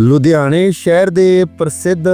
ਲੁਧਿਆਣੇ ਸ਼ਹਿਰ ਦੇ ਪ੍ਰਸਿੱਧ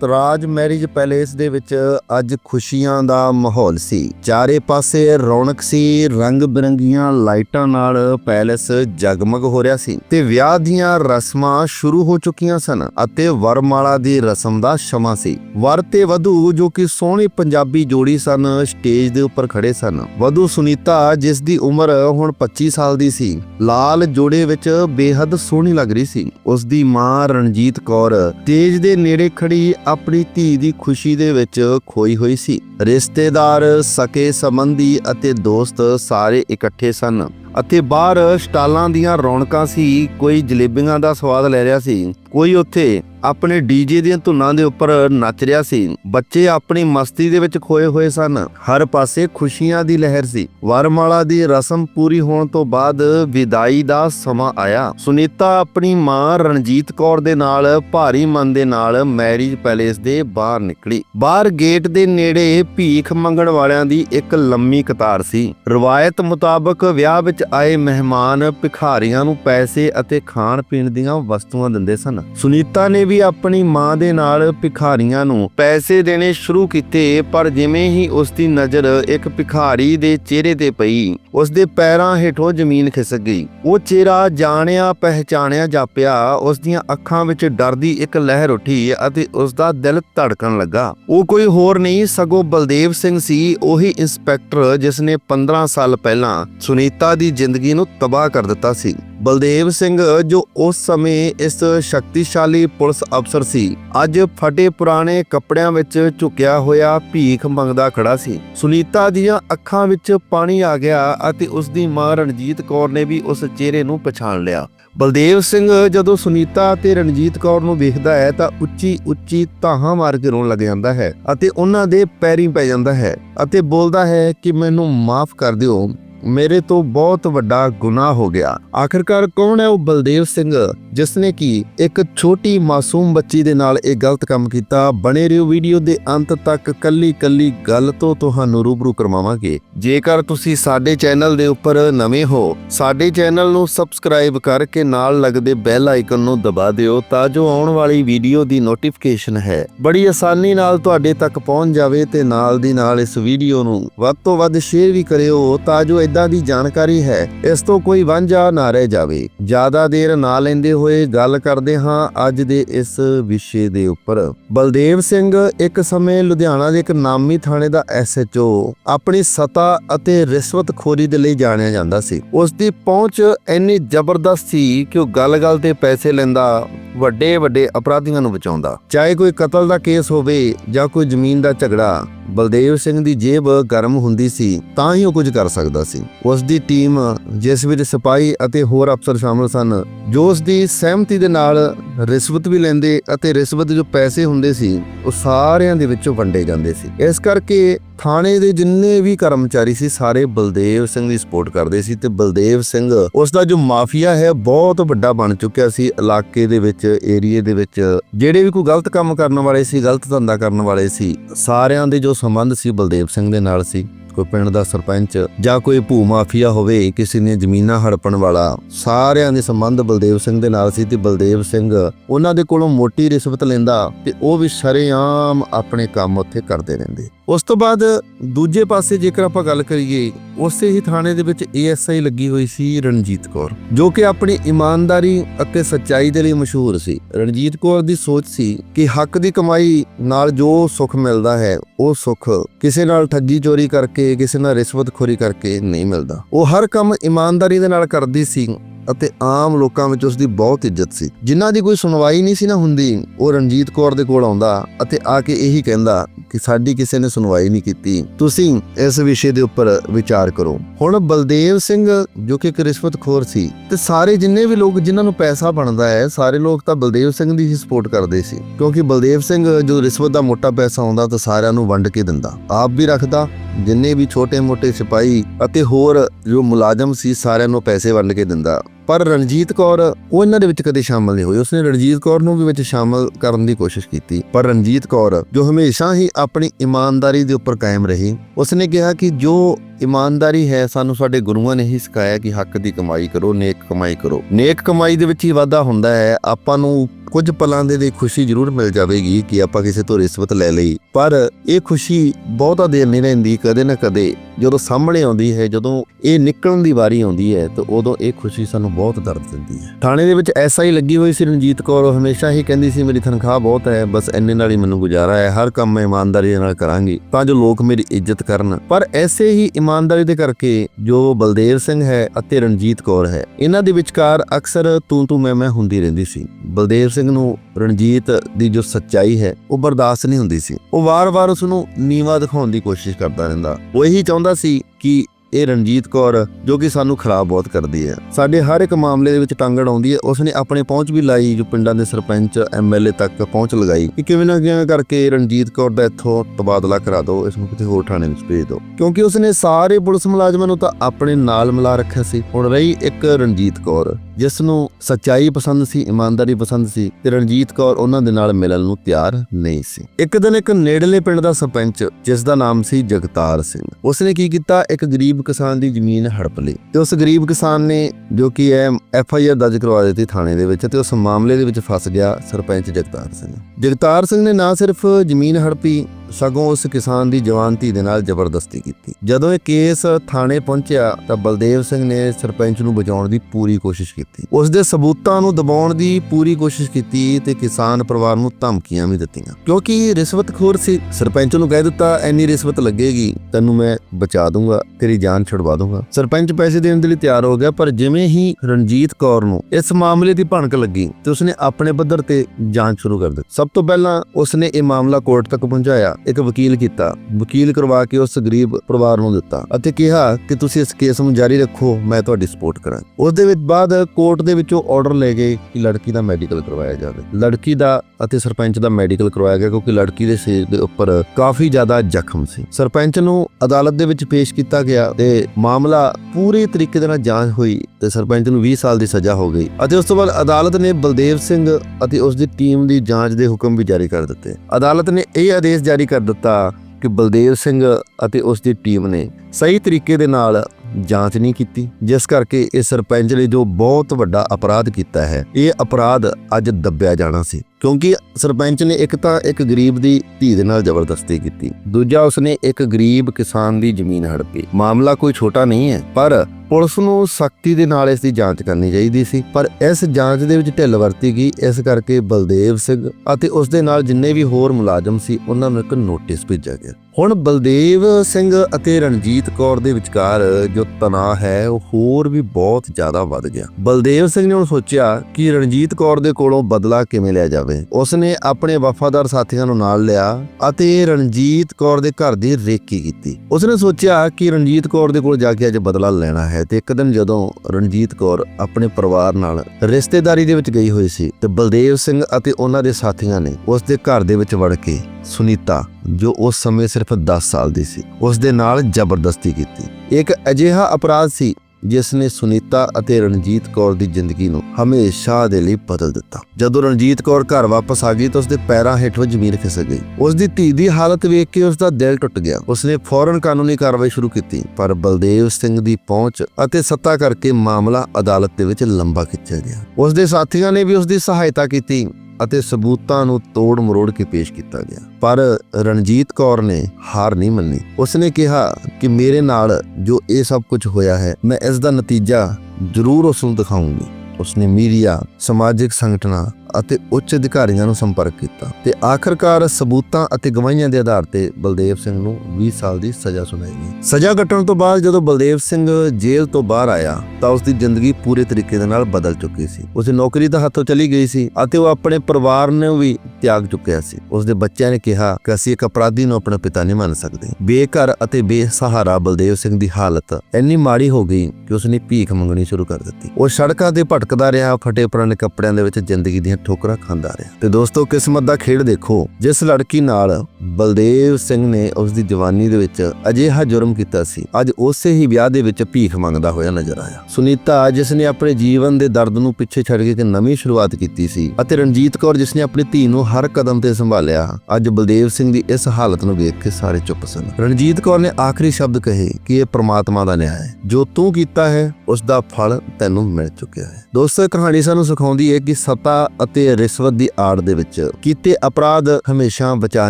ਤਰਾਜ ਮੈਰਿਜ ਪੈਲੇਸ ਦੇ ਵਿੱਚ ਅੱਜ ਖੁਸ਼ੀਆਂ ਦਾ ਮਾਹੌਲ ਸੀ। ਚਾਰੇ ਪਾਸੇ ਰੌਣਕ ਸੀ ਰੰਗ ਬਿਰੰਗੀਆਂ ਲਾਈਟਾਂ ਨਾਲ ਪੈਲੇਸ ਜਗਮਗ ਹੋ ਰਿਹਾ ਸੀ ਤੇ ਵਿਆਹ ਦੀਆਂ ਰਸਮਾਂ ਸ਼ੁਰੂ ਹੋ ਚੁੱਕੀਆਂ ਸਨ ਅਤੇ ਵਰਮਾਲਾ ਦੀ ਰਸਮ ਦਾ ਸਮਾਂ ਸੀ। ਵਰ ਤੇ ਵਧੂ ਜੋ ਕਿ ਸੋਹਣੀ ਪੰਜਾਬੀ ਜੋੜੀ ਸਨ, ਸਟੇਜ ਦੇ ਉੱਪਰ ਖੜੇ ਸਨ। ਵਧੂ ਸੁਨੀਤਾ ਜਿਸ ਦੀ ਉਮਰ ਹੁਣ 25 ਸਾਲ ਦੀ ਸੀ, ਲਾਲ ਜੋੜੇ ਵਿੱਚ ਬੇਹੱਦ ਸੋਹਣੀ ਲੱਗ ਰਹੀ ਸੀ। ਉਸ ਦੀ ਮਾਂ ਰਣਜੀਤ ਕੌਰ ਤੇਜ ਦੇ ਨੇੜੇ ਖੜੀ ਆਪਣੀ ਧੀ ਦੀ ਖੁਸ਼ੀ ਦੇ ਵਿੱਚ ਖੋਈ ਹੋਈ ਸੀ। ਰਿਸ਼ਤੇਦਾਰ, ਸਕੇ ਸੰਬੰਧੀ ਅਤੇ ਦੋਸਤ ਸਾਰੇ ਇਕੱਠੇ ਸਨ। ਅਤੇ ਬਾਹਰ ਸਟਾਲਾਂ ਦੀਆਂ ਰੌਣਕਾਂ ਸੀ। ਕੋਈ ਜਲੇਬੀਆਂ ਦਾ ਸਵਾਦ ਲੈ ਰਿਹਾ ਸੀ। ਕੋਈ ਉੱਥੇ ਆਪਣੇ ਡੀਜੇ ਦੀਆਂ ਧੁਨਾਂ ਦੇ ਉੱਪਰ ਨੱਚ ਰਿਹਾ ਸੀ। ਬੱਚੇ ਆਪਣੀ ਮਸਤੀ ਦੇ ਵਿੱਚ ਖੋਏ ਹੋਏ ਸਨ। ਹਰ ਪਾਸੇ ਖੁਸ਼ੀਆਂ ਦੀ ਲਹਿਰ ਸੀ। ਵਰਮਾਲਾ ਦੀ ਰਸਮ ਪੂਰੀ ਹੋਣ ਤੋਂ ਬਾਅਦ ਵਿਦਾਈ ਦਾ ਸਮਾਂ ਆਇਆ। ਸੁਨੀਤਾ ਆਪਣੀ ਮਾਂ ਰਣਜੀਤ ਕੌਰ ਦੇ ਨਾਲ, ਭਾਰੀ ਮਨ ਦੇ ਨਾਲ ਮੈਰਿਜ ਪੈਲੇਸ ਦੇ ਬਾਹਰ ਨਿਕਲੀ। ਬਾਹਰ ਗੇਟ ਦੇ ਨੇੜੇ ਭੀਖ ਮੰਗਣ ਵਾਲਿਆਂ ਦੀ ਇੱਕ ਲੰਮੀ ਕਤਾਰ ਸੀ। ਰਵਾਇਤ ਮੁਤਾਬਕ ਵਿਆਹ ਵਿੱਚ ਆਏ ਮਹਿਮਾਨ ਭਿਖਾਰੀਆਂ ਨੂੰ ਪੈਸੇ ਅਤੇ ਖਾਣ ਪੀਣ ਦੀਆਂ ਵਸਤੂਆਂ ਦਿੰਦੇ ਸਨ। ਸੁਨੀਤਾ ਨੇ ਵੀ ਆਪਣੀ ਮਾਂ ਦੇ ਨਾਲ ਭਿਖਾਰੀਆਂ ਨੂੰ ਪੈਸੇ ਦੇਣੇ ਸ਼ੁਰੂ ਕੀਤੇ, ਪਰ ਜਿਵੇਂ ਹੀ ਉਸ ਦੀ ਨਜ਼ਰ ਇੱਕ ਭਿਖਾਰੀ ਦੇ ਚਿਹਰੇ ਤੇ ਪਈ ਉਸ ਦੇ ਪੈਰਾਂ ਹੇਠੋਂ ਜ਼ਮੀਨ ਖਿਸਕ ਗਈ। ਉਹ ਚਿਹਰਾ ਜਾਣਿਆ, ਪਹਿਚਾਣਿਆ ਜਾਪਿਆ ਉਸ ਦੀਆਂ ਅੱਖਾਂ ਵਿੱਚ ਡਰ ਦੀ ਇੱਕ ਲਹਿਰ ਉੱਠੀ ਅਤੇ ਉਸ ਦਾ ਦਿਲ ਧੜਕਣ ਲੱਗਾ। ਉਹ ਕੋਈ ਹੋਰ ਨਹੀਂ, ਸਗੋਂ ਬਲਦੇਵ ਸਿੰਘ ਸੀ, ਉਹੀ ਇੰਸਪੈਕਟਰ ਜਿਸ ਨੇ 15 ਸਾਲ ਪਹਿਲਾਂ ਸੁਨੀਤਾ ਦੀ ਜ਼ਿੰਦਗੀ ਨੂੰ ਤਬਾਹ ਕਰ ਦਿੱਤਾ ਸੀ। ਬਲਦੇਵ ਸਿੰਘ, ਜੋ ਉਸ ਸਮੇਂ ਇਸ ਸ਼ਕਤੀਸ਼ਾਲੀ ਪੁਲਿਸ ਅਫਸਰ ਸੀ, ਅੱਜ ਫਟੇ ਪੁਰਾਣੇ ਕੱਪੜਿਆਂ ਵਿੱਚ ਝੁਕਿਆ ਹੋਇਆ ਭੀਖ ਮੰਗਦਾ ਖੜਾ ਸੀ। ਸੁਨੀਤਾ ਦੀਆਂ ਅੱਖਾਂ ਵਿੱਚ ਪਾਣੀ ਆ ਗਿਆ ਅਤੇ ਉਸ ਦੀ ਮਾਂ ਰਣਜੀਤ ਕੌਰ ਨੇ ਵੀ ਉਸ ਚਿਹਰੇ ਨੂੰ ਪਛਾਣ ਲਿਆ। ਬਲਦੇਵ ਸਿੰਘ, ਜਦੋਂ ਸੁਨੀਤਾ ਤੇ ਰਣਜੀਤ ਕੌਰ ਨੂੰ ਵੇਖਦਾ ਹੈ ਤਾਂ ਉੱਚੀ ਉੱਚੀ ਧਾਹਾਂ ਮਾਰ ਕੇ ਰੋਣ ਲੱਗ ਜਾਂਦਾ ਹੈ ਅਤੇ ਉਹਨਾਂ ਦੇ ਪੈਰੀਂ ਪੈ ਜਾਂਦਾ ਹੈ ਅਤੇ ਬੋਲਦਾ ਹੈ ਕਿ ਮੈਨੂੰ ਮਾਫ ਕਰ ਦਿਓ। ਮੇਰੇ ਤੋਂ ਬਹੁਤ ਵੱਡਾ ਗੁਨਾਹ ਹੋ ਗਿਆ। ਆਖਰਕਾਰ ਕੌਣ ਹੈ ਉਹ ਬਲਦੇਵ ਸਿੰਘ? ਜਿਸ ਨੇ ਕਿ ਇੱਕ ਛੋਟੀ ਮਾਸੂਮ ਬੱਚੀ ਦੇ ਨਾਲ ਇਹ ਗਲਤ ਕੰਮ ਕੀਤਾ। ਬਣੇ ਰਹੋ ਵੀਡੀਓ ਦੇ ਅੰਤ ਤੱਕ ਕੱਲੀ ਕੱਲੀ ਗੱਲ ਤੋਂ ਤੁਹਾਨੂੰ ਰੂਬਰੂ ਕਰਵਾਵਾਂਗੇ। ਜੇਕਰ ਤੁਸੀਂ ਸਾਡੇ ਚੈਨਲ ਦੇ ਉੱਪਰ ਨਵੇਂ ਹੋ, ਸਾਡੇ ਚੈਨਲ ਨੂੰ ਸਬਸਕ੍ਰਾਈਬ ਕਰਕੇ ਨਾਲ ਲੱਗਦੇ ਬੈਲ ਆਈਕਨ ਨੂੰ ਦਬਾ ਦਿਓ ਤਾਂ ਜੋ ਆਉਣ ਵਾਲੀ ਵੀਡੀਓ ਦੀ ਨੋਟੀਫਿਕੇਸ਼ਨ ਹੈ। ਬੜੀ ਆਸਾਨੀ ਨਾਲ ਤੁਹਾਡੇ ਤੱਕ ਪਹੁੰਚ ਜਾਵੇ ਤੇ ਨਾਲ ਦੀ ਨਾਲ ਇਸ ਵੀਡੀਓ ਨੂੰ ਵੱਧ ਤੋਂ ਵੱਧ ਸ਼ੇਅਰ ਵੀ ਕਰਿਓ ਤਾਂ ਜੋ ਇਦਾਂ ਦੀ ਜਾਣਕਾਰੀ ਹੈ, ਇਸ ਤੋਂ ਕੋਈ ਵਾਂਝਾ ਨਾ ਰਹਿ ਜਾਵੇ। ਜ਼ਿਆਦਾ ਦੇਰ ਨਾ ਲੈਂਦੇ ਹੋਏ ਗੱਲ ਕਰਦੇ ਹਾਂ ਅੱਜ ਦੇ ਇਸ ਵਿਸ਼ੇ ਦੇ ਉੱਪਰ। ਬਲਦੇਵ ਸਿੰਘ ਇੱਕ ਸਮੇਂ ਲੁਧਿਆਣਾ ਦੇ ਇੱਕ ਨਾਮੀ ਥਾਣੇ ਦਾ ਐਸਐਚਓ ਆਪਣੀ ਸਤਾ ਅਤੇ ਰਿਸ਼ਵਤਖੋਰੀ ਦੇ ਲਈ ਜਾਣਿਆ ਜਾਂਦਾ ਸੀ। ਉਸ ਦੀ ਪਹੁੰਚ ਇੰਨੀ ਜ਼ਬਰਦਸਤ ਸੀ ਕਿ ਉਹ ਗੱਲ-ਗੱਲ ਤੇ ਪੈਸੇ ਲੈਂਦਾ ਵੱਡੇ ਵੱਡੇ ਅਪਰਾਧੀਆਂ ਨੂੰ ਬਚਾਉਂਦਾ। ਚਾਹੇ ਕੋਈ ਕਤਲ ਦਾ ਕੇਸ ਹੋਵੇ ਜਾਂ ਕੋਈ ਜ਼ਮੀਨ ਦਾ ਝਗੜਾ, ਬਲਦੇਵ ਸਿੰਘ ਦੀ ਜੇਬ ਗਰਮ ਹੁੰਦੀ ਸੀ, ਤਾਂ ਹੀ ਉਹ ਕੁਝ ਕਰ ਸਕਦਾ ਸੀ। ਉਸ ਦੀ ਟੀਮ ਜਿਸ ਵਿੱਚ ਸਿਪਾਹੀ ਅਤੇ ਹੋਰ ਅਫਸਰ ਸ਼ਾਮਲ ਸਨ, ਜੋ ਉਸ ਦੀ ਸਹਿਮਤੀ ਦੇ ਨਾਲ ਰਿਸ਼ਵਤ ਵੀ ਲੈਂਦੇ ਅਤੇ ਰਿਸ਼ਵਤ ਜੋ ਪੈਸੇ ਹੁੰਦੇ ਸੀ, ਉਹ ਸਾਰਿਆਂ ਦੇ ਵਿੱਚੋਂ ਵੰਡੇ ਜਾਂਦੇ ਸੀ। ਇਸ ਕਰਕੇ ਥਾਣੇ ਦੇ ਜਿੰਨੇ ਵੀ ਕਰਮਚਾਰੀ ਸੀ, ਸਾਰੇ ਬਲਦੇਵ ਸਿੰਘ ਦੀ ਸਪੋਰਟ ਕਰਦੇ ਸੀ ਤੇ ਬਲਦੇਵ ਸਿੰਘ ਉਸ ਦਾ ਜੋ ਮਾਫੀਆ ਹੈ, ਬਹੁਤ ਵੱਡਾ ਬਣ ਚੁੱਕਿਆ ਸੀ ਇਲਾਕੇ ਦੇ ਵਿੱਚ, ਏਰੀਏ ਦੇ ਵਿੱਚ। ਜਿਹੜੇ ਵੀ ਕੋਈ ਗਲਤ ਕੰਮ ਕਰਨ ਵਾਲੇ ਸੀ, ਗਲਤ ਧੰਦਾ ਕਰਨ ਵਾਲੇ ਸੀ, ਸਾਰਿਆਂ ਦੇ ਜੋ ਸੰਬੰਧ ਸੀ, ਬਲਦੇਵ ਸਿੰਘ ਦੇ ਨਾਲ ਸੀ। ਕੋਈ ਪਿੰਡ ਦਾ ਸਰਪੰਚ ਜਾਂ ਕੋਈ ਭੂ ਮਾਫੀਆ ਹੋਵੇ, ਕਿਸੇ ਨੇ ਜ਼ਮੀਨਾਂ ਹੜਪਣ ਵਾਲਾ। ਸਾਰਿਆਂ ਦੇ ਸੰਬੰਧ ਬਲਦੇਵ ਸਿੰਘ ਦੇ ਨਾਲ ਸੀ ਤੇ ਬਲਦੇਵ ਸਿੰਘ ਉਹਨਾਂ ਦੇ ਕੋਲੋਂ ਮੋਟੀ ਰਿਸ਼ਵਤ ਲੈਂਦਾ ਤੇ ਉਹ ਵੀ ਸ਼ਰੇਆਮ ਆਪਣੇ ਕੰਮ ਉੱਥੇ ਕਰਦੇ ਰਹਿੰਦੇ। ਉਸ ਤੋਂ ਬਾਅਦ ਦੂਜੇ ਪਾਸੇ ਜੇਕਰ ਆਪਾਂ ਗੱਲ ਕਰੀਏ, ਉਸੇ ਹੀ ਥਾਣੇ ਦੇ ਵਿੱਚ ਏਐਸਆਈ ਲੱਗੀ ਹੋਈ ਸੀ ਰਣਜੀਤ ਕੌਰ, ਜੋ ਕਿ ਆਪਣੀ ਇਮਾਨਦਾਰੀ ਅਤੇ ਸੱਚਾਈ ਦੇ ਲਈ ਮਸ਼ਹੂਰ ਸੀ। ਰਣਜੀਤ ਕੌਰ ਦੀ ਸੋਚ ਸੀ ਕਿ ਹੱਕ ਦੀ ਕਮਾਈ ਨਾਲ ਜੋ ਸੁੱਖ ਮਿਲਦਾ ਹੈ, ਉਹ ਸੁੱਖ ਕਿਸੇ ਨਾਲ ਠੱਗੀ ਚੋਰੀ ਕਰਕੇ, ਕਿਸੇ ਨਾਲ ਰਿਸ਼ਵਤਖੋਰੀ ਕਰਕੇ ਨਹੀਂ ਮਿਲਦਾ। ਉਹ ਹਰ ਕੰਮ ਇਮਾਨਦਾਰੀ ਦੇ ਨਾਲ ਕਰਦੀ ਸੀ ਅਤੇ ਆਮ ਲੋਕਾਂ ਵਿੱਚ ਉਸ ਦੀ ਬਹੁਤ ਇੱਜ਼ਤ ਸੀ। ਜਿਨ੍ਹਾਂ ਦੀ ਕੋਈ ਸੁਣਵਾਈ ਨਹੀਂ ਸੀ ਨਾ ਹੁੰਦੀ, ਉਹ ਰਣਜੀਤ ਕੌਰ ਦੇ ਕੋਲ ਆਉਂਦਾ ਅਤੇ ਆ ਕੇ ਇਹੀ ਕਹਿੰਦਾ ਕਿ ਸਾਡੀ ਕਿਸੇ ਨੇ ਸੁਣਵਾਈ ਨਹੀਂ ਕੀਤੀ। ਤੁਸੀਂ ਇਸ ਵਿਸ਼ੇ ਦੇ ਉੱਪਰ ਵਿਚਾਰ ਕਰੋ। ਹੁਣ ਬਲਦੇਵ ਸਿੰਘ, ਜੋ ਕਿ ਇੱਕ ਰਿਸ਼ਵਤਖੋਰ ਸੀ, ਤੇ ਸਾਰੇ ਜਿੰਨੇ ਵੀ ਲੋਕ ਜਿਨ੍ਹਾਂ ਨੂੰ ਪੈਸਾ ਬਣਦਾ ਹੈ, ਸਾਰੇ ਲੋਕ ਤਾਂ ਬਲਦੇਵ ਸਿੰਘ ਦੀ ਹੀ ਸਪੋਰਟ ਕਰਦੇ ਸੀ। ਕਿਉਂਕਿ ਬਲਦੇਵ ਸਿੰਘ ਜੋ ਰਿਸ਼ਵਤ ਦਾ ਮੋਟਾ ਪੈਸਾ ਆਉਂਦਾ ਤਾਂ ਸਾਰਿਆਂ ਨੂੰ ਵੰਡ ਕੇ ਦਿੰਦਾ। ਆਪ ਵੀ ਰੱਖਦਾ, ਜਿੰਨੇ ਵੀ ਛੋਟੇ-ਮੋਟੇ ਸਿਪਾਹੀ ਅਤੇ ਹੋਰ ਜੋ ਮੁਲਾਜ਼ਮ ਸੀ, ਸਾਰਿਆਂ ਨੂੰ ਪੈਸੇ ਵੰਡ ਕੇ ਦਿੰਦਾ। ਪਰ ਰਣਜੀਤ ਕੌਰ, ਉਹ ਇਹਨਾਂ ਦੇ ਵਿੱਚ ਕਦੇ ਸ਼ਾਮਲ ਨਹੀਂ ਹੋਈ। ਉਸਨੇ ਰਣਜੀਤ ਕੌਰ ਨੂੰ ਵੀ ਵਿੱਚ ਸ਼ਾਮਲ ਕਰਨ ਦੀ ਕੋਸ਼ਿਸ਼ ਕੀਤੀ। ਪਰ ਰਣਜੀਤ ਕੌਰ, ਜੋ ਹਮੇਸ਼ਾ ਹੀ ਆਪਣੀ ਇਮਾਨਦਾਰੀ ਦੇ ਉੱਪਰ ਕਾਇਮ ਰਹੀ, ਉਸਨੇ ਕਿਹਾ ਕਿ ਜੋ ਇਮਾਨਦਾਰੀ ਹੈ, ਸਾਨੂੰ ਸਾਡੇ ਗੁਰੂਆਂ ਨੇ ਹੀ ਸਿਖਾਇਆ ਕਿ ਹੱਕ ਦੀ ਕਮਾਈ ਕਰੋ, ਨੇਕ ਕਮਾਈ ਕਰੋ। ਨੇਕ ਕਮਾਈ ਦੇ ਵਿੱਚ ਹੀ ਵਾਧਾ ਹੁੰਦਾ ਹੈ। ਆਪਾਂ ਨੂੰ ਕੁਝ ਪਲਾਂ ਦੇ ਲਈ ਖੁਸ਼ੀ ਜ਼ਰੂਰ ਮਿਲ ਜਾਵੇਗੀ ਕਿ ਆਪਾਂ ਕਿਸੇ ਤੋਂ ਰਿਸ਼ਵਤ ਲੈ ਲਈ। ਪਰ ਇਹ ਖੁਸ਼ੀ ਬਹੁਤਾ ਦੇਰ ਨਹੀਂ ਰਹਿੰਦੀ, ਕਦੇ ਨਾ ਕਦੇ ਜਦੋਂ ਸਾਹਮਣੇ ਆਉਂਦੀ ਹੈ, ਜਦੋਂ ਇਹ ਨਿਕਲਣ ਦੀ ਵਾਰੀ ਆਉਂਦੀ ਹੈ, ਤਾਂ ਉਦੋਂ ਇਹ ਖੁਸ਼ੀ ਸਾਨੂੰ ਬਹੁਤ ਦਰਦ ਦਿੰਦੀ ਹੈ। ਥਾਣੇ ਦੇ ਵਿੱਚ ਐਸਾ ਹੀ ਲੱਗੀ ਹੋਈ ਸੀ, ਰਣਜੀਤ ਕੌਰ, ਉਹ ਹਮੇਸ਼ਾ ਹੀ ਕਹਿੰਦੀ ਸੀ, ਮੇਰੀ ਤਨਖਾਹ ਬਹੁਤ ਹੈ, ਬਸ ਇੰਨੇ ਨਾਲ ਹੀ ਮੈਨੂੰ ਗੁਜ਼ਾਰਾ ਹੈ, ਹਰ ਕੰਮ ਮੈਂ ਇਮਾਨਦਾਰੀ ਦੇ ਨਾਲ ਕਰਾਂਗੀ, ਤਾਂ ਜੋ ਲੋਕ ਮੇਰੀ ਇੱਜ਼ਤ ਕਰਨ। ਪਰ ਐਸੇ ਹੀ ਇਮਾਨਦਾਰੀ ਦੇ ਕਰਕੇ ਜੋ ਬਲਦੇਵ ਸਿੰਘ ਹੈ ਅਤੇ ਰਣਜੀਤ ਕੌਰ ਹੈ, ਇਹਨਾਂ ਦੇ ਵਿਚਕਾਰ ਅਕਸਰ ਤੂੰ ਤੂੰ ਮੈਂ ਮੈਂ ਹੁੰਦੀ ਰਹਿੰਦੀ ਸੀ। ਬਲਦੇਵ ਸਿੰਘ ਨੂੰ ਰਣਜੀਤ ਦੀ ਜੋ ਸੱਚਾਈ ਹੈ, ਉਹ ਬਰਦਾਸ਼ਤ ਨਹੀਂ ਹੁੰਦੀ ਸੀ। ਉਹ ਵਾਰ-ਵਾਰ ਉਸ ਨੂੰ ਨੀਵਾ ਦਿਖਾਉਣ ਦੀ ਕੋਸ਼ਿਸ਼ ਕਰਦਾ ਰਹਿੰਦਾ। ਉਹ ਇਹੀ ਚਾਹੁੰਦਾ ਸੀ ਕਿ ਇਹ ਰਣਜੀਤ ਕੌਰ, ਜੋ ਕਿ ਸਾਨੂੰ ਖਰਾਬ ਬਹੁਤ ਕਰਦੀ ਹੈ, ਸਾਡੇ ਹਰ ਇੱਕ ਮਾਮਲੇ ਦੇ ਵਿੱਚ ਟੰਗੜ ਆਉਂਦੀ ਹੈ। ਉਸਨੇ ਆਪਣੇ ਪਹੁੰਚ ਵੀ ਲਾਈ, ਜੋ ਪਿੰਡਾਂ ਦੇ ਸਰਪੰਚ ਐਮਐਲਏ ਤੱਕ ਪਹੁੰਚ ਲਗਾਈ। ਕਿ ਕਿਵੇਂ ਨਾ ਕਿਵੇਂ ਕਰਕੇ ਰਣਜੀਤ ਕੌਰ ਦਾ ਇੱਥੋਂ ਤਬਾਦਲਾ ਕਰਾ ਦਿਓ, ਇਸ ਨੂੰ ਕਿਤੇ ਹੋਰ ਥਾਣੇ ਵਿੱਚ ਭੇਜ ਦਿਓ। ਕਿਉਂਕਿ ਉਸਨੇ ਸਾਰੇ ਪੁਲਿਸ ਮੁਲਾਜ਼ਮਾਂ ਨੂੰ ਤਾਂ ਆਪਣੇ ਨਾਲ ਮਿਲਾ ਰੱਖਿਆ ਸੀ। ਹੁਣ ਰਹੀ ਇੱਕ ਰਣਜੀਤ ਕੌਰ। ਜਿਸ ਨੂੰ ਸੱਚਾਈ ਪਸੰਦ ਸੀ, ਇਮਾਨਦਾਰੀ ਪਸੰਦ ਸੀ ਤੇ ਰਣਜੀਤ ਕੌਰ ਉਹਨਾਂ ਦੇ ਨਾਲ ਮਿਲਣ ਨੂੰ ਤਿਆਰ ਨਹੀਂ ਸੀ। ਇੱਕ ਦਿਨ ਇੱਕ ਨੇੜਲੇ ਪਿੰਡ ਦਾ ਸਰਪੰਚ, ਜਿਸ ਦਾ ਨਾਮ ਸੀ ਜਗਤਾਰ ਸਿੰਘ, ਉਸਨੇ ਕੀ ਕੀਤਾ? ਇੱਕ ਗਰੀਬ ਕਿਸਾਨ ਦੀ ਜ਼ਮੀਨ ਹੜਪ ਲਈ ਤੇ ਉਸ ਗਰੀਬ ਕਿਸਾਨ ਨੇ ਜੋ ਕਿ ਹੈ ਐਫ ਆਈ ਆਰ ਦਰਜ ਕਰਵਾ ਦਿੱਤੀ ਥਾਣੇ ਦੇ ਵਿੱਚ ਤੇ ਉਸ ਮਾਮਲੇ ਦੇ ਵਿੱਚ ਫਸ ਗਿਆ ਸਰਪੰਚ ਜਗਤਾਰ ਸਿੰਘ। ਜਗਤਾਰ ਸਿੰਘ ਨੇ ਨਾ ਸਿਰਫ ਜ਼ਮੀਨ ਹੜਪੀ ਸਗੋਂ ਉਸ ਕਿਸਾਨ ਦੀ ਜਵਾਨ ਧੀ ਦੇ ਨਾਲ ਜ਼ਬਰਦਸਤੀ ਕੀਤੀ। ਜਦੋਂ ਇਹ ਕੇਸ ਥਾਣੇ ਪਹੁੰਚਿਆ ਤਾਂ ਬਲਦੇਵ ਸਿੰਘ ਨੇ ਸਰਪੰਚ ਨੂੰ ਬਚਾਉਣ ਦੀ ਪੂਰੀ ਕੋਸ਼ਿਸ਼ ਕੀਤੀ। ਉਸ ਦੇ ਸਬੂਤਾਂ ਨੂੰ ਦਬਾਉਣ ਦੀ ਪੂਰੀ ਕੋਸ਼ਿਸ਼ ਕੀਤੀ ਤੇ ਕਿਸਾਨ ਪਰਿਵਾਰ ਨੂੰ ਧਮਕੀਆਂ ਵੀ ਦਿੱਤੀਆਂ। ਕਿਉਂਕਿ ਇਹ ਰਿਸ਼ਵਤਖੋਰ ਸੀ। ਸਰਪੰਚ ਨੂੰ ਕਹਿ ਦਿੱਤਾ ਐਨੀ ਰਿਸ਼ਵਤ ਲੱਗੇਗੀ, ਤੈਨੂੰ ਮੈਂ ਬਚਾ ਦੂੰਗਾ, ਤੇਰੀ ਜਾਨ ਛੁਡਵਾ ਦੂੰਗਾ। ਸਰਪੰਚ ਪੈਸੇ ਦੇਣ ਦੇ ਲਈ ਤਿਆਰ ਹੋ ਗਿਆ, ਪਰ ਜਿਵੇਂ ਹੀ ਰਣਜੀਤ ਕੌਰ ਨੂੰ ਇਸ ਮਾਮਲੇ ਦੀ ਭਣਕ ਲੱਗੀ ਤੇ ਉਸਨੇ ਆਪਣੇ ਪੱਧਰ ਤੇ ਜਾਂਚ ਸ਼ੁਰੂ ਕਰ ਦਿੱਤੀ। ਸਭ ਤੋਂ ਪਹਿਲਾਂ ਉਸਨੇ ਇਹ ਮਾਮਲਾ ਕੋਰਟ ਤੱਕ ਪਹੁੰਚਾਇਆ। ਇੱਕ ਵਕੀਲ ਕੀਤਾ। ਵਕੀਲ ਕਰਵਾ ਕੇ ਉਸ ਗਰੀਬ ਪਰਿਵਾਰ ਨੂੰ ਦਿੱਤਾ ਅਤੇ ਕਿਹਾ ਕਿ ਤੁਸੀਂ ਇਸ ਕੇਸ ਨੂੰ ਜਾਰੀ ਰੱਖੋ, ਮੈਂ ਤੁਹਾਡੀ ਸਪੋਰਟ ਕਰਾਂ ਉਸ ਦੇ ਵਿੱਚ ਬਾਅਦ ਕੋਰਟ ਦੇ ਵਿੱਚੋਂ ਆਰਡਰ ਲੈ ਗਏ ਕਿ ਲੜਕੀ ਦਾ ਮੈਡੀਕਲ ਕਰਵਾਇਆ ਜਾਵੇ। ਲੜਕੀ ਦਾ ਅਤੇ ਸਰਪੰਚ ਦਾ ਮੈਡੀਕਲ ਕਰਵਾਇਆ ਗਿਆ ਕਿਉਂਕਿ ਲੜਕੀ ਦੇ ਸਿਰ ਦੇ ਉੱਪਰ ਕਾਫੀ ਜ਼ਿਆਦਾ ਜ਼ਖਮ ਸੀ। ਸਰਪੰਚ ਨੂੰ ਅਦਾਲਤ ਦੇ ਵਿੱਚ ਪੇਸ਼ ਕੀਤਾ ਗਿਆ ਤੇ ਮਾਮਲਾ ਪੂਰੇ ਤਰੀਕੇ ਦੇ ਨਾਲ ਜਾਂਚ ਹੋਈ ਤੇ ਸਰਪੰਚ ਨੂੰ 20 ਸਾਲ ਦੀ ਸਜ਼ਾ ਹੋ ਗਈ ਅਤੇ ਉਸ ਤੋਂ ਬਾਅਦ ਅਦਾਲਤ ਨੇ ਬਲਦੇਵ ਸਿੰਘ ਅਤੇ ਉਸ ਦੀ ਟੀਮ ਦੀ ਜਾਂਚ ਦੇ ਹੁਕਮ ਵੀ ਜਾਰੀ ਕਰ ਦਿੱਤੇ। ਅਦਾਲਤ ਨੇ ਇਹ ਆਦੇਸ਼ ਜਾਰੀ ਕਰ ਦਿੱਤਾ ਕਿ ਬਲਦੇਵ ਸਿੰਘ ਅਤੇ ਉਸ ਦੀ ਟੀਮ ਨੇ ਸਹੀ ਤਰੀਕੇ ਦੇ ਨਾਲ ਜਾਂਚ ਨਹੀਂ ਕੀਤੀ, ਜਿਸ ਕਰਕੇ ਇਹ ਸਰਪੰਚ ਨੇ ਜੋ ਬਹੁਤ ਵੱਡਾ ਅਪਰਾਧ ਕੀਤਾ ਹੈ, ਇਹ ਅਪਰਾਧ ਅੱਜ ਦੱਬਿਆ ਜਾਣਾ ਸੀ। ਕਿਉਂਕਿ ਸਰਪੰਚ ਨੇ ਇੱਕ ਤਾਂ ਇੱਕ ਗਰੀਬ ਦੀ ਧੀ ਦੇ ਨਾਲ ਜ਼ਬਰਦਸਤੀ ਕੀਤੀ, ਦੂਜਾ ਉਸਨੇ ਇੱਕ ਗਰੀਬ ਕਿਸਾਨ ਦੀ ਜ਼ਮੀਨ ਹੜਪੀ। ਮਾਮਲਾ ਕੋਈ ਛੋਟਾ ਨਹੀਂ ਹੈ, ਪਰ ਪੁਲਿਸ ਨੂੰ ਸਖਤੀ ਦੇ ਨਾਲ ਇਸ ਦੀ ਜਾਂਚ ਕਰਨੀ ਚਾਹੀਦੀ ਸੀ। ਪਰ ਇਸ ਜਾਂਚ ਦੇ ਵਿੱਚ ਢਿੱਲ ਵਰਤੀ ਗਈ, ਇਸ ਕਰਕੇ ਬਲਦੇਵ ਸਿੰਘ ਅਤੇ ਉਸ ਦੇ ਨਾਲ ਜਿੰਨੇ ਵੀ ਹੋਰ ਮੁਲਾਜ਼ਮ ਸੀ, ਉਹਨਾਂ ਨੂੰ ਇੱਕ ਨੋਟਿਸ ਭੇਜਿਆ ਗਿਆ। ਹੁਣ ਬਲਦੇਵ ਸਿੰਘ ਅਤੇ ਰਣਜੀਤ ਕੌਰ ਦੇ ਵਿਚਕਾਰ ਜੋ ਤਣਾਅ ਹੈ, ਉਹ ਹੋਰ ਵੀ ਬਹੁਤ ਜ਼ਿਆਦਾ ਵੱਧ ਗਿਆ। ਬਲਦੇਵ ਸਿੰਘ ਨੇ ਹੁਣ ਸੋਚਿਆ ਕਿ ਰਣਜੀਤ ਕੌਰ ਦੇ ਕੋਲੋਂ ਬਦਲਾ ਕਿਵੇਂ ਲਿਆ ਜਾਵੇ। ਉਸਨੇ ਆਪਣੇ ਵਫਾਦਾਰ ਸਾਥੀਆਂ ਨੂੰ ਨਾਲ ਲਿਆ ਅਤੇ ਰਣਜੀਤ ਕੌਰ ਦੇ ਘਰ ਦੀ ਰੇਕੀ ਕੀਤੀ। ਉਸਨੇ ਸੋਚਿਆ ਕਿ ਰਣਜੀਤ ਕੌਰ ਦੇ ਕੋਲ ਜਾ ਕੇ ਅੱਜ ਬਦਲਾ ਲੈਣਾ ਹੈ ਤੇ ਇੱਕ ਦਿਨ ਜਦੋਂ ਰਣਜੀਤ ਕੌਰ ਆਪਣੇ ਪਰਿਵਾਰ ਨਾਲ ਰਿਸ਼ਤੇਦਾਰੀ ਦੇ ਵਿੱਚ ਗਈ ਹੋਈ ਸੀ ਤੇ ਬਲਦੇਵ ਸਿੰਘ ਅਤੇ ਉਹਨਾਂ ਦੇ ਸਾਥੀਆਂ ਨੇ ਉਸ ਦੇ ਘਰ ਦੇ ਵਿੱਚ ਵੜ ਕੇ ਸੁਨੀਤਾ, ਜੋ ਉਸ ਸਮੇਂ ਸਿਰਫ 10 ਸਾਲ ਦੀ ਸੀ ਉਸ ਦੇ ਨਾਲ ਜ਼ਬਰਦਸਤੀ ਕੀਤੀ। ਇੱਕ ਅਜਿਹਾ ਅਪਰਾਧ ਸੀ ਜਿਸ ਨੇ ਸੁਨੀਤਾ ਅਤੇ ਰਣਜੀਤ ਕੌਰ ਦੀ ਜ਼ਿੰਦਗੀ ਨੂੰ ਹਮੇਸ਼ਾ ਦੇ ਲਈ ਬਦਲ ਦਿੱਤਾ। ਜਦੋਂ ਰਣਜੀਤ ਕੌਰ ਘਰ ਵਾਪਸ ਆ ਗਈ ਤਾਂ ਉਸ ਪੈਰਾਂ ਹੇਠੋਂ ਜ਼ਮੀਨ ਖਿਸਕ ਗਈ। ਉਸ ਦੀ ਧੀ ਦੀ ਹਾਲਤ ਵੇਖ ਕੇ ਉਸ ਦਾ ਦਿਲ ਟੁੱਟ ਗਿਆ। ਉਸਨੇ ਫੌਰਨ ਕਾਨੂੰਨੀ ਕਾਰਵਾਈ ਸ਼ੁਰੂ ਕੀਤੀ, ਪਰ ਬਲਦੇਵ ਸਿੰਘ ਦੀ ਪਹੁੰਚ ਅਤੇ ਸੱਤਾ ਕਰਕੇ ਮਾਮਲਾ ਅਦਾਲਤ ਦੇ ਵਿੱਚ ਲੰਬਾ ਖਿੱਚਿਆ ਗਿਆ। ਉਸ ਦੇ ਸਾਥੀਆਂ ਨੇ ਵੀ ਉਸ ਦੀ ਸਹਾਇਤਾ ਕੀਤੀ। ਅਤੇ ਸਬੂਤਾਂ ਨੂੰ ਤੋੜ ਮਰੋੜ ਕੇ ਪੇਸ਼ ਕੀਤਾ ਗਿਆ। ਪਰ ਰਣਜੀਤ ਕੌਰ ਨੇ ਹਾਰ ਨਹੀਂ ਮੰਨੀ। ਉਸਨੇ ਕਿਹਾ ਕਿ ਮੇਰੇ ਨਾਲ ਜੋ ਇਹ ਸਭ ਕੁਝ ਹੋਇਆ ਹੈ, ਮੈਂ ਇਸ ਦਾ ਨਤੀਜਾ ਜ਼ਰੂਰ ਉਸ ਨੂੰ ਦਿਖਾਉਂਗੀ ਉਸਨੇ ਮੀਡੀਆ, ਸਮਾਜਿਕ ਸੰਗਠਨਾਂ ਅਤੇ ਉੱਚ ਅਧਿਕਾਰੀਆਂ ਨੂੰ ਸੰਪਰਕ ਕੀਤਾ ਤੇ ਆਖਰਕਾਰ ਸਬੂਤਾਂ ਅਤੇ ਗਵਾਹੀਆਂ ਦੇ ਆਧਾਰ ਤੇ ਬਲਦੇਵ ਸਿੰਘ ਨੂੰ 20 ਸਾਲ ਦੀ ਸਜ਼ਾ ਸੁਣਾਈ ਗਈ। ਸਜ਼ਾ ਕੱਟਣ ਤੋਂ ਬਾਅਦ ਜਦੋਂ ਬਲਦੇਵ ਸਿੰਘ ਜੇਲ੍ਹ ਤੋਂ ਬਾਹਰ ਆਇਆ ਤਾਂ ਉਸ ਦੀ ਜ਼ਿੰਦਗੀ ਪੂਰੇ ਤਰੀਕੇ ਦੇ ਨਾਲ ਬਦਲ ਚੁੱਕੀ ਸੀ। ਉਸ ਦੀ ਨੌਕਰੀ ਤਾਂ ਹੱਥੋਂ ਚਲੀ ਗਈ ਸੀ ਅਤੇ ਉਹ ਆਪਣੇ ਪਰਿਵਾਰ ਨੂੰ ਵੀ ਤਿਆਗ ਚੁੱਕਿਆ ਸੀ। ਉਸ ਦੇ ਬੱਚਿਆਂ ਨੇ ਕਿਹਾ ਕਿ ਅਸੀਂ ਇੱਕ ਅਪਰਾਧੀ ਨੂੰ ਆਪਣਾ ਪਿਤਾ ਨਹੀਂ ਮੰਨ ਸਕਦੇ। ਬੇਘਰ ਅਤੇ ਬੇਸਹਾਰਾ ਬਲਦੇਵ ਸਿੰਘ ਦੀ ਹਾਲਤ ਇੰਨੀ ਮਾੜੀ ਹੋ ਗਈ ਕਿ ਉਸ ਨੇ ਭੀਖ ਮੰਗਣੀ ਸ਼ੁਰੂ ਕਰ ਦਿੱਤੀ। ਉਹ ਸੜਕਾਂ ਤੇ ਭਟਕ ਭਟਕਦਾ ਰਿਹਾ, ਫਟੇ ਪੁਰਾਣੇ ਕੱਪੜਿਆਂ ਦੇ ਵਿੱਚ ਜ਼ਿੰਦਗੀ ਦੀਆਂ ਠੋਕਰਾਂ ਖਾਂਦਾ ਰਿਹਾ। ਤੇ ਦੋਸਤੋ, ਕਿਸਮਤ ਦਾ ਖੇਡ ਦੇਖੋ। ਜਿਸ ਲੜਕੀ ਨਾਲ ਬਲਦੇਵ ਸਿੰਘ ਨੇ ਉਸ ਦੀ ਜਵਾਨੀ ਦੇ ਵਿੱਚ ਅਜਿਹਾ ਜੁਰਮ ਕੀਤਾ ਸੀ, ਅੱਜ ਉਸੇ ਹੀ ਵਿਆਹ ਦੇ ਵਿੱਚ ਭੀਖ ਮੰਗਦਾ ਹੋਇਆ ਨਜ਼ਰ ਆਇਆ। ਸੁਨੀਤਾ, ਜਿਸ ਨੇ ਆਪਣੇ ਜੀਵਨ ਦੇ ਦਰਦ ਨੂੰ ਪਿੱਛੇ ਛੱਡ ਕੇ ਇੱਕ ਨਵੀਂ ਸ਼ੁਰੂਆਤ ਕੀਤੀ ਸੀ ਅਤੇ ਰਣਜੀਤ ਕੌਰ, ਜਿਸ ਨੇ ਆਪਣੀ ਧੀ ਨੂੰ ਹਰ ਕਦਮ ਤੇ ਸੰਭਾਲਿਆ, ਅੱਜ ਬਲਦੇਵ ਸਿੰਘ ਦੀ ਇਸ ਹਾਲਤ ਨੂੰ ਵੇਖ ਕੇ ਸਾਰੇ ਚੁੱਪ ਸਨ। ਰਣਜੀਤ ਕੌਰ ਨੇ ਆਖਰੀ ਸ਼ਬਦ ਕਹੇ ਕਿ ਇਹ ਪ੍ਰਮਾਤਮਾ ਦਾ ਨਿਆਂ ਹੈ। ਜੋ ਤੂੰ ਕੀਤਾ ਹੈ ਉਸ ਦਾ ਫਲ ਤੈਨੂੰ ਮਿਲ ਚੁੱਕਿਆ ਹੈ। ਦੋਸਤੋ ਇਹ ਕਹਾਣੀ ਸਾਨੂੰ ਸਿਖਾਉਂਦੀ ਹੈ ਕਿ ਸੱਤਾ ਅਤੇ ਰਿਸ਼ਵਤ ਦੀ ਆੜ ਦੇ ਵਿੱਚ ਕੀਤੇ ਅਪਰਾਧ ਹਮੇਸ਼ਾ ਬਚਾ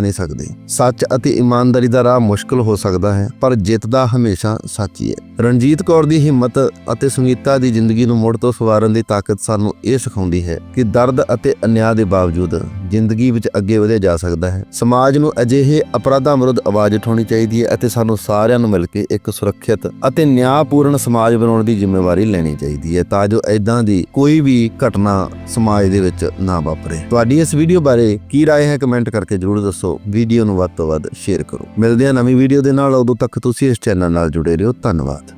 ਨਹੀਂ ਸਕਦੇ। ਸੱਚ ਅਤੇ ਇਮਾਨਦਾਰੀ ਦਾ ਰਾਹ ਮੁਸ਼ਕਲ ਹੋ ਸਕਦਾ ਹੈ, ਪਰ ਜਿੱਤਦਾ ਹਮੇਸ਼ਾ ਸੱਚ ਹੀ ਹੈ ਰਣਜੀਤ ਕੌਰ ਦੀ ਹਿੰਮਤ ਅਤੇ ਸੰਗੀਤਾ ਦੀ ਜ਼ਿੰਦਗੀ ਨੂੰ ਮੁੜ ਤੋਂ ਸਵਾਰਨ ਦੀ ਤਾਕਤ ਸਾਨੂੰ ਇਹ ਸਿਖਾਉਂਦੀ ਹੈ ਕਿ ਦਰਦ ਅਤੇ ਅਨਿਆਂ ਦੇ ਬਾਵਜੂਦ ਜ਼ਿੰਦਗੀ ਵਿੱਚ ਅੱਗੇ ਵਧਿਆ ਜਾ ਸਕਦਾ ਹੈ। ਸਮਾਜ ਨੂੰ ਅਜਿਹੇ ਅਪਰਾਧਾਂ ਵਿਰੁੱਧ ਆਵਾਜ਼ ਉਠਾਉਣੀ ਚਾਹੀਦੀ ਹੈ ਅਤੇ ਸਾਨੂੰ ਸਾਰਿਆਂ ਨੂੰ ਮਿਲ ਕੇ ਇੱਕ ਸੁਰੱਖਿਅਤ ਅਤੇ ਨਿਆਂਪੂਰਨ ਸਮਾਜ ਬਣਾਉਣ ਦੀ ਜ਼ਿੰਮੇਵਾਰੀ ਲੈਣੀ ਚਾਹੀਦੀ ਹੈ, ਤਾਂ ਜੋ ਐਦਾਂ ਦੀ ਕੋਈ ਵੀ ਘਟਨਾ ਸਮਾਜ ਦੇ ਵਿੱਚ ਨਾ ਵਾਪਰੇ ਤੁਹਾਡੀ ਇਸ ਵੀਡੀਓ ਬਾਰੇ ਕੀ رائے ਹੈ ਕਮੈਂਟ ਕਰਕੇ ਜਰੂਰ ਦੱਸੋ ਵੀਡੀਓ ਨੂੰ ਵੱਧ ਤੋਂ ਵੱਧ ਸ਼ੇਅਰ ਕਰੋ ਮਿਲਦੇ ਹਾਂ ਨਵੀਂ ਵੀਡੀਓ ਦੇ ਨਾਲ ਉਦੋਂ ਤੱਕ ਤੁਸੀਂ ਇਸ ਚੈਨਲ ਨਾਲ ਜੁੜੇ ਰਹੋ ਧੰਨਵਾਦ